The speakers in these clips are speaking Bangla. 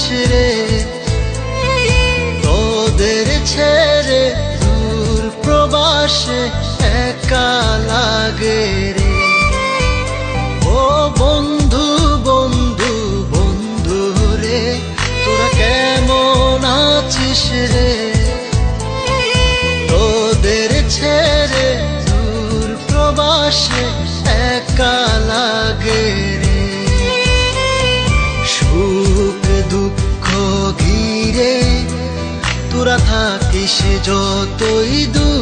রে তোদের ছেড়ে দূর প্রবাসে একা লাগে ও বন্ধু বন্ধু বন্ধু রে, তোরা কেমন রে? তোদের ছেড়ে দূর প্রবাসে থাকিস যতই দূরে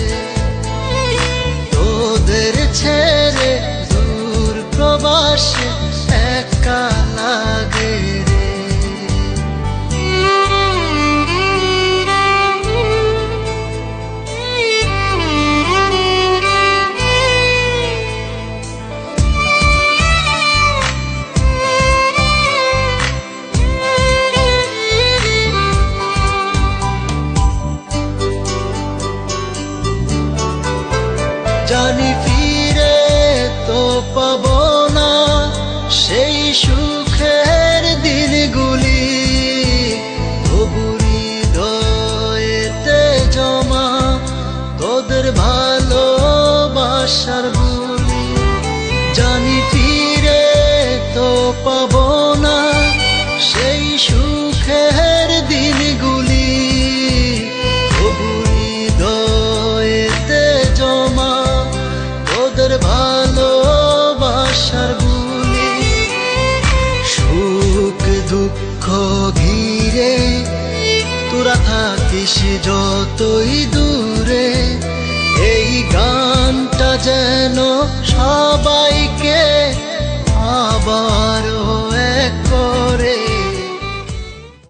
ভালোবাসার বুলি জানি ফিরে তো পাব না। সেই সুখের দিনগুলি তবু হৃদয়েতে জমা। তোদের ভালোবাসার বুলি সুখ দুঃখ ঘিরে তোরা থাকিস যতই দূরে। এই গানটা যেন সবাইকে আবারও